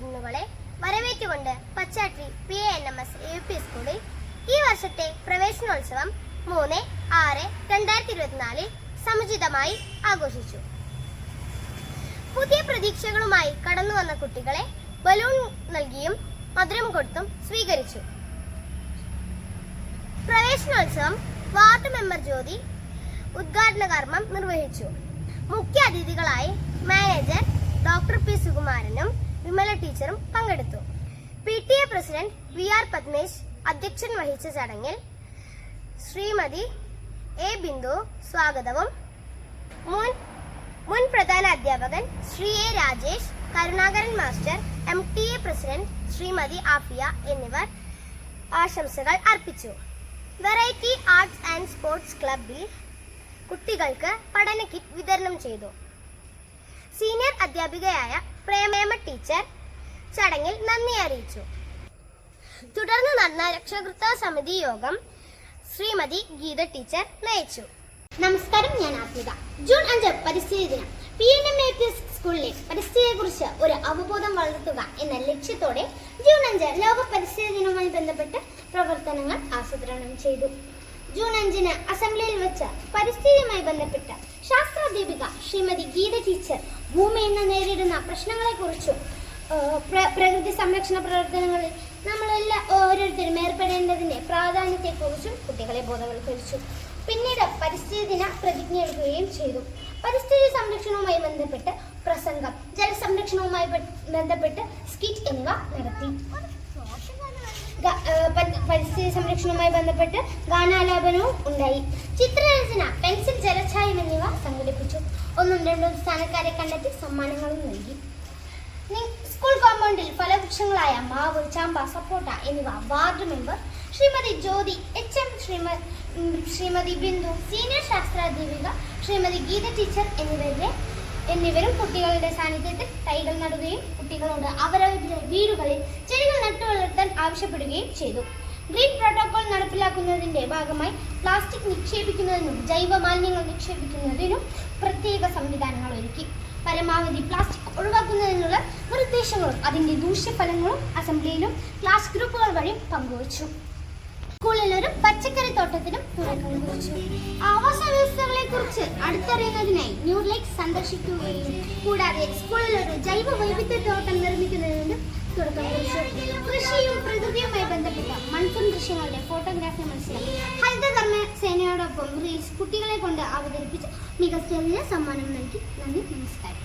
കുരുന്നുകളെ വരവേറ്റുകൊണ്ട് Pachatti P A N M S U P സ്കൂളിൽ ഈ വർഷത്തെ പ്രവേശനോത്സവം മൂന്ന് ആറ് രണ്ടായിരത്തി ഇരുപത്തിനാലിൽ സമുചിതമായി ആഘോഷിച്ചു. പുതിയ പ്രതീക്ഷകളുമായി കടന്നു വന്ന കുട്ടികളെ ബലൂൺ നൽകിയും മധുരം കൊടുത്തും സ്വീകരിച്ചു. പ്രവേശനോത്സവം വാർഡ് മെമ്പർ ജ്യോതി ഉദ്ഘാടന കർമ്മം നിർവഹിച്ചു. മുഖ്യ അതിഥികളായി മാനേജർ ഡോക്ടർ വിമല ടീച്ചറും പങ്കെടുത്തു. P T A president V R Padmesh അധ്യക്ഷൻ വഹിച്ച ചടങ്ങിൽ ശ്രീമതി എ ബിന്ദു സ്വാഗതവും. മുൻ മുൻ പ്രധാന അധ്യാപകൻ Shri A Rajesh Karunakaran master M T A president Shrimati Afiya എന്നിവർ ആശംസകൾ അർപ്പിച്ചു. വെറൈറ്റി ആർട്സ് ആൻഡ് സ്പോർട്സ് ക്ലബിൽ കുട്ടികൾക്ക് പഠന കിറ്റ് വിതരണം ചെയ്തു. സീനിയർ അധ്യാപികയായ പ്രേമേമ ടീച്ചർ ചടങ്ങിൽ നന്ദി അറിയിച്ചു. തുടർന്ന് നടന്ന രക്ഷകർത്താ സമിതി യോഗം ശ്രീമതി ഗീത ടീച്ചർ നയിച്ചു. നമസ്കാരം ഞാൻ ആത്മിക. ജൂൺ അഞ്ച് പരിസ്ഥിതി ദിനം. P N M A P S ഒരു അവബോധം വളർത്തുക എന്ന ലക്ഷ്യത്തോടെ ജൂൺ അഞ്ച് ലോക പരിസ്ഥിതി ദിനവുമായി ബന്ധപ്പെട്ട് പ്രവർത്തനങ്ങൾ ആസൂത്രണം ചെയ്തു. ജൂൺ അഞ്ചിന് അസംബ്ലിയിൽ വെച്ച് പരിസ്ഥിതിയുമായി ബന്ധപ്പെട്ട് ശാസ്ത്രാധ്യാപിക ശ്രീമതി ഗീത ടീച്ചർ ഭൂമി ഇന്ന് നേരിടുന്ന പ്രശ്നങ്ങളെക്കുറിച്ചും കുറിച്ചും പ്രകൃതി സംരക്ഷണ പ്രവർത്തനങ്ങളിൽ നമ്മളെല്ലാം ഓരോരുത്തരും ഏർപ്പെടേണ്ടതിന്റെ പ്രാധാന്യത്തെക്കുറിച്ചും കുട്ടികളെ ബോധവൽക്കരിച്ചു. പിന്നീട് പരിസ്ഥിതി ദിന പ്രതിജ്ഞ എടുക്കുകയും ചെയ്തു. പരിസ്ഥിതി സംരക്ഷണവുമായി ബന്ധപ്പെട്ട് പ്രസംഗം ജലസംരക്ഷണവുമായി ബന്ധപ്പെട്ട് സ്കിറ്റ് എന്നിവ നടത്തി. പരിസ്ഥിതി സംരക്ഷണവുമായി ബന്ധപ്പെട്ട് ഗാനാലാപനവും ഉണ്ടായി. ചിത്രരചന പെൻസിൽ ജലഛായം എന്നിവ സംഘടിപ്പിച്ചു. ഒന്നും രണ്ടും സ്ഥാനക്കാരെ കണ്ടെത്തി സമ്മാനങ്ങളും നൽകി. സ്കൂൾ കോമ്പൗണ്ടിൽ ഫലവൃക്ഷങ്ങളായ മാവ് ചാമ്പ സപ്പോട്ട എന്നിവ ward member Shrimati Jyothi H M Shrimati Bindu senior ശാസ്ത്രാധ്യാപിക Shrimati Geetha teacher എന്നിവരുടെ എന്നിവരും കുട്ടികളുടെ സാന്നിധ്യത്തിൽ തൈകൾ നടുകയും കുട്ടികളോട് അവരവരുടെ വീടുകളിൽ ചെടികൾ നട്ടുവളർത്താൻ ആവശ്യപ്പെടുകയും ചെയ്തു. ഗ്രീൻ പ്രോട്ടോകോൾ നടപ്പിലാക്കുന്നതിന്റെ ഭാഗമായി പ്ലാസ്റ്റിക് നിക്ഷേപിക്കുന്നതിനും ജൈവ മാലിന്യങ്ങൾ നിക്ഷേപിക്കുന്നതിനും പ്രത്യേക സംവിധാനങ്ങൾ ഒരുക്കി. പരമാവധി പ്ലാസ്റ്റിക് ഒഴിവാക്കുന്നതിനുള്ള നിർദ്ദേശങ്ങളും അതിന്റെ ദൂഷ്യഫലങ്ങളും അസംബ്ലിയിലും ക്ലാസ് ഗ്രൂപ്പുകൾ വഴി പങ്കുവച്ചു. സ്കൂളിൽ ഒരു പച്ചക്കറി തോട്ടത്തിനും തുടക്കം കുറിച്ചു. ആവാസ വ്യവസ്ഥകളെ കുറിച്ച് അടുത്തറിയുന്നതിനായി ന്യൂർലൈക്ക് സന്ദർശിക്കുകയും കൂടാതെ സ്കൂളിൽ ഒരു ജൈവ വൈവിധ്യ തോട്ടം നിർമ്മിക്കുന്നതിനും കൃഷിയും പ്രകൃതിയുമായി ബന്ധപ്പെട്ട മൺസൂൺ ദൃശ്യങ്ങളുടെ ഫോട്ടോഗ്രാഫി മത്സരം ഹരിതകർമ്മ സേനയോടൊപ്പം റീൽസ് കുട്ടികളെ കൊണ്ട് അവതരിപ്പിച്ച് മികച്ചതിന് സമ്മാനം നൽകി. നന്ദി നമസ്കാരം.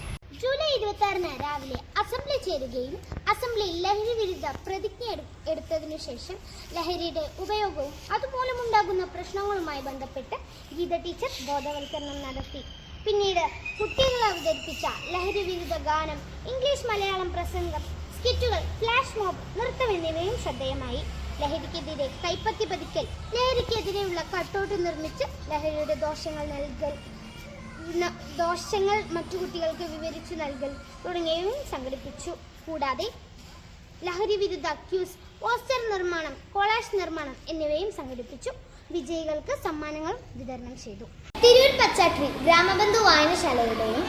ജൂലൈ ഇരുപത്തി ആറിന് രാവിലെ അസംബ്ലി ചേരുകയും അസംബ്ലിയിൽ ലഹരി വിരുദ്ധ പ്രതിജ്ഞ എടുത്തതിനു ശേഷം ലഹരിയുടെ ഉപയോഗവും അതുമൂലമുണ്ടാകുന്ന പ്രശ്നങ്ങളുമായി ബന്ധപ്പെട്ട് ഗീത ടീച്ചർ ബോധവൽക്കരണം നടത്തി. പിന്നീട് കുട്ടികൾ അവതരിപ്പിച്ച ലഹരി വിരുദ്ധ ഗാനം ഇംഗ്ലീഷ് മലയാളം പ്രസംഗം സ്കിറ്റുകൾ ഫ്ലാഷ് മോബ് നൃത്തം എന്നിവയും ശ്രദ്ധേയമായി. ലഹരിക്കെതിരെ കൈപ്പത്തി പതിക്കൽ ലഹരിക്കെതിരെയുള്ള കട്ടൗട്ട് നിർമ്മിച്ച് ലഹരിയുടെ ദോഷങ്ങൾ നൽകൽ ദോഷങ്ങൾ മറ്റു കുട്ടികൾക്ക് വിവരിച്ചു നൽകൽ തുടങ്ങിയവയും സംഘടിപ്പിച്ചു. കൂടാതെ ലഹരി വിരുദ്ധ ക്യൂസ് പോസ്റ്റർ നിർമ്മാണം കോളാഷ് നിർമ്മാണം എന്നിവയും സംഘടിപ്പിച്ചു. വിജയികൾക്ക് സമ്മാനങ്ങൾ വിതരണം ചെയ്തു. Tirur Pachatti ഗ്രാമബന്ധു വായനശാലയുടെയും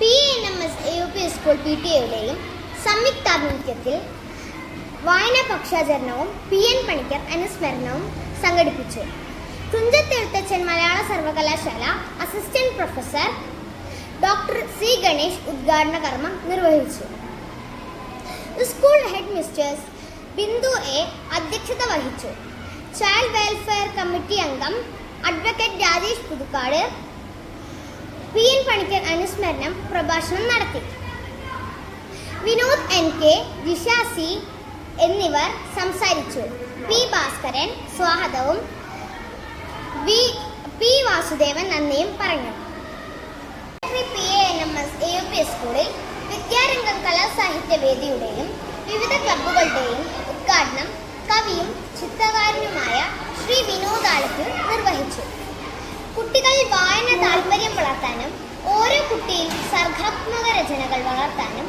P N M S A U P school P T എയുടെയും സംയുക്താഭിമുഖ്യത്തിൽ വായനാ പക്ഷാചരണവും പി എൻ പണിക്കർ അനുസ്മരണവും സംഘടിപ്പിച്ചു. തുഞ്ചത്തെഴുത്തച്ഛൻ മലയാള സർവകലാശാല assistant professor doctor C Ganesh ഉദ്ഘാടന കർമ്മം നിർവഹിച്ചു. School head mistress Bindu A അധ്യക്ഷത വഹിച്ചു. ചൈൽഡ് വെൽഫെയർ കമ്മിറ്റി അംഗം advocate Rajesh Puthukkad P N Panicker അനുസ്മരണം പ്രഭാഷണം നടത്തി. Vinod N K Jisha C എന്നിവർ സംസാരിച്ചു. പി ഭാസ്കരൻ സ്വാഗതവും. വി പി വാസുദേവൻ നന്ദിയും പറഞ്ഞു. P A N M S A U P സ്കൂളിൽ വിദ്യാരംഗം കലാസാഹിത്യ വേദിയുടെയും വിവിധ ക്ലബ്ബുകളുടെയും ഉദ്ഘാടനം കവിയും ചിത്രകാരനുമായ ശ്രീ വിനോദ് ആലത്തിൽ നിർവഹിച്ചു. കുട്ടികളിൽ വായന താല്പര്യം വളർത്താനും ഓരോ കുട്ടിയിൽ സർഗാത്മക രചനകൾ വളർത്താനും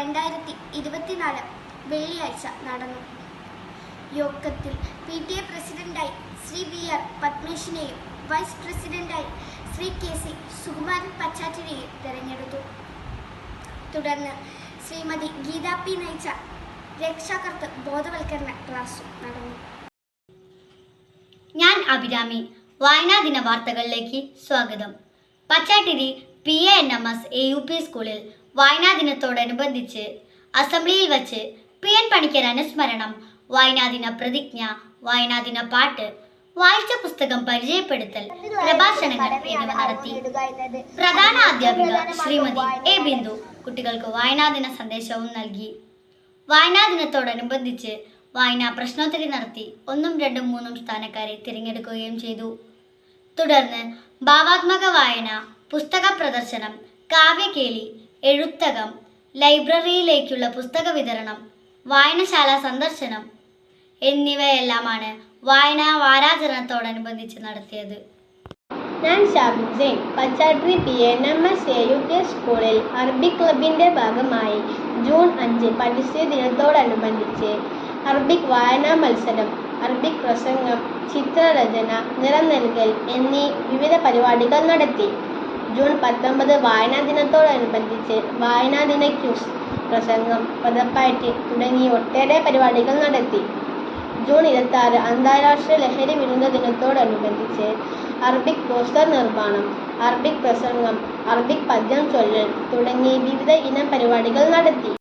ഏതെങ്കിലും ഇരുപത്തിനാല് വെള്ളിയാഴ്ച നടന്നു. യോഗത്തിൽ പി ടി എ പ്രസിഡന്റായി ശ്രീ വി ആർ പത്മേഷിനെയും വൈസ് പ്രസിഡന്റായി ശ്രീ കെ സി സുകുമാരൻ പച്ചാറ്റിനെയും തെരഞ്ഞെടുത്തു. തുടർന്ന് ശ്രീമതി ഗീതാ പി നയിച്ച രക്ഷാകർത്ത് ബോധവൽക്കരണ ക്ലാസ്സും നടന്നു. ഞാൻ അഭിരാമി. വായനാ ദിന വാർത്തകളിലേക്ക് സ്വാഗതം. Pachattiri P A N M S A U P സ്കൂളിൽ വായനാ ദിനത്തോടനുബന്ധിച്ച് അസംബ്ലിയിൽ വച്ച് പി എൻ പണിക്കർ അനുസ്മരണം വായനാ ദിന പ്രതിജ്ഞ വായനാ ദിന പാട്ട് വായിച്ച പുസ്തകം പരിചയപ്പെടുത്തൽ പ്രഭാഷണങ്ങൾ എന്നിവ നടത്തി. പ്രധാന അധ്യാപിക ശ്രീമതി എ ബിന്ദു കുട്ടികൾക്ക് വായനാ ദിന സന്ദേശവും നൽകി. വായനാ ദിനത്തോടനുബന്ധിച്ച് വായനാ പ്രശ്നോത്തരി നടത്തി ഒന്നും രണ്ടും മൂന്നും സ്ഥാനക്കാരെ തിരഞ്ഞെടുക്കുകയും ചെയ്തു. തുടർന്ന് ഭാവാത്മക വായന പുസ്തക പ്രദർശനം കാവ്യകേളി എഴുത്തകം ലൈബ്രറിയിലേക്കുള്ള പുസ്തക വിതരണം വായനശാല സന്ദർശനം എന്നിവയെല്ലാമാണ് വായനാ വാരാചരണത്തോടനുബന്ധിച്ച് നടത്തിയത്. ഞാൻ Shabu Jain Pachatti P N M S A U P സ്കൂളിൽ അറബി ക്ലബിന്റെ ഭാഗമായി ജൂൺ അഞ്ച് പരിസ്ഥിതി ദിനത്തോടനുബന്ധിച്ച് അറബിക് വായനാ മത്സരം അറബിക് പ്രസംഗം ചിത്രരചന നിറം നൽകൽ എന്നീ വിവിധ പരിപാടികൾ നടത്തി. ജൂൺ പത്തൊമ്പത് വായനാ ദിനത്തോടനുബന്ധിച്ച് വായനാ ദിന ക്യൂസ് പ്രസംഗം പദപ്പാറ്റ് തുടങ്ങി ഒട്ടേറെ പരിപാടികൾ നടത്തി. ജൂൺ ഇരുപത്തി അന്താരാഷ്ട്ര ലഹരി വിരുദ്ധ ദിനത്തോടനുബന്ധിച്ച് അറബിക് പോസ്റ്റർ നിർമ്മാണം അറബിക് പ്രസംഗം അറബിക് പദ്യം ചൊല്ലൽ തുടങ്ങി വിവിധ ഇനം പരിപാടികൾ നടത്തി.